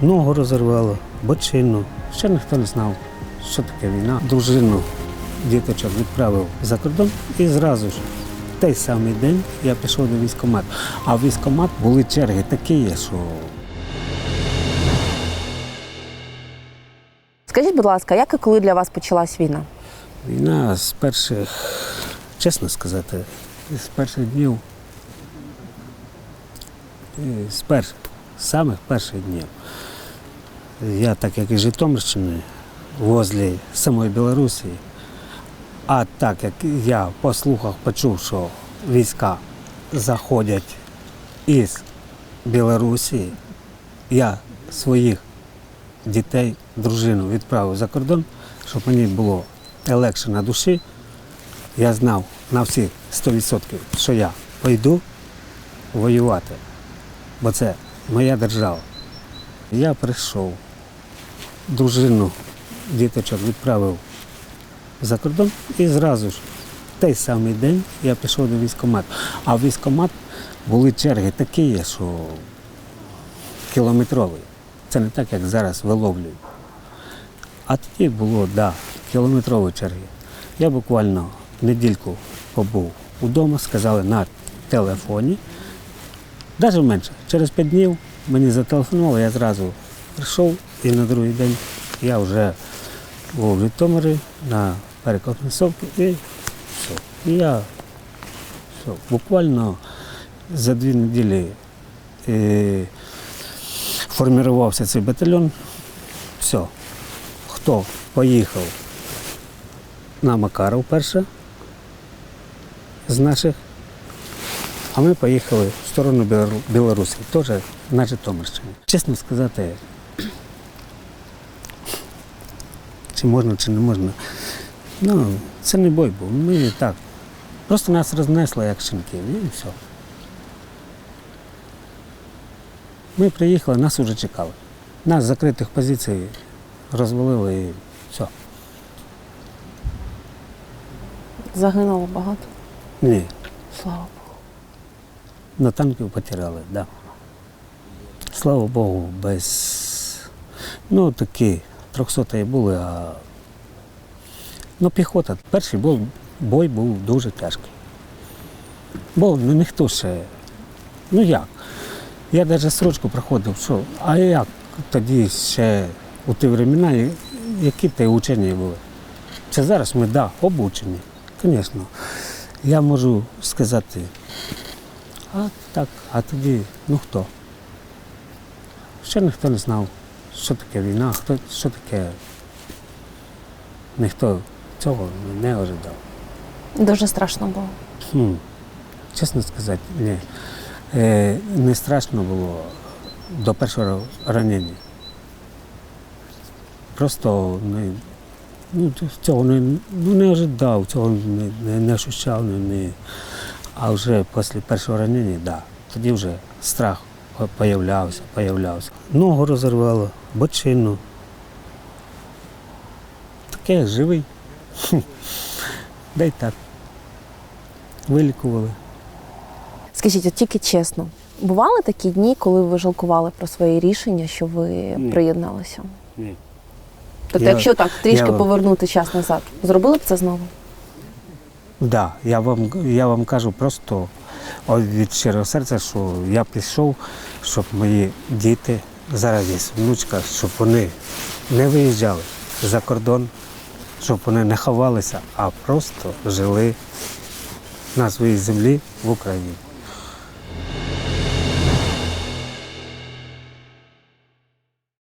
Ногу розірвало, бочину. Ще ніхто не знав, що таке війна. Дружину діточок відправив за кордон і зразу ж. в Той самий день я пішов до військкомату. А в військкомат були черги такі, що Скажіть, будь ласка, як і коли для вас почалась війна? Війна з перших, чесно сказати, з перших днів, з перших, з самих перших днів. Я, так як із Житомирщини, возле самої Білорусі, а так як я по слухах почув, що війська заходять із Білорусі, я своїх дітей, дружину відправив за кордон, щоб мені було легше на душі. Я знав на всі 100%, що я пойду воювати, бо це моя держава. Я прийшов, дружину, діточок відправив за кордон і зразу ж в той самий день я пішов до військкомату. А в військкомат були черги такі, що кілометрові. Це не так, як зараз виловлюють. А тоді було, да, кілометрові черги. Я буквально недільку побув удома, сказали на телефоні. Навіть менше. Через п'ять днів мені зателефонували, я зразу прийшов і на другий день я вже був в Житомирі на перекопнесовку і все. І я все. Буквально за дві неділі е, формувався цей батальйон. Все. Хто поїхав на Макаров перше з наших, а ми поїхали в сторону Білорусі, теж на Житомирщині. Чесно сказати, чи можна, чи не можна. Ну, це не бой був. Ми так. Просто нас рознесло як шинків і все. Ми приїхали, нас вже чекали. Нас з закритих позицій розвалили і все. Загинуло багато. Ні, Слава Богу. на танків потеряли, так. Да. Слава Богу, без. Ну, такі трьохсоті були, а ну, піхота. Перший бой, бой був дуже тяжкий. Бо ну, ніхто ще. Ну як? Я навіть срочку проходив, що, а як тоді ще у ті времена, які ти учені були? Це зараз ми, так, да, обучені, звісно. Я можу сказати, а так, а тоді, ну хто? Ще ніхто не знав, що таке війна, хто, що таке. Ніхто цього не ожидав. Дуже страшно було. Хм. Чесно сказати, ні. Е, не страшно було до першого ранення. Просто не, ну, цього не, ну, не ожидав, цього не, не, не ощущав, не, не. а вже після першого ранення, так. Да, тоді вже страх появлявся, появлявся. Ногу розірвало, бочину. Таке живий. Да й так. Вилікували. Скажіть, от тільки чесно, бували такі дні, коли ви жалкували про своє рішення, що ви Ні. приєдналися? Ні. Тобто, Я- якщо так трішки я- повернути час назад, зробили б це знову? Да, я вам, я вам кажу просто від щирого серця, що я пішов, щоб мої діти, зараз є внучка, щоб вони не виїжджали за кордон, щоб вони не ховалися, а просто жили на своїй землі в Україні.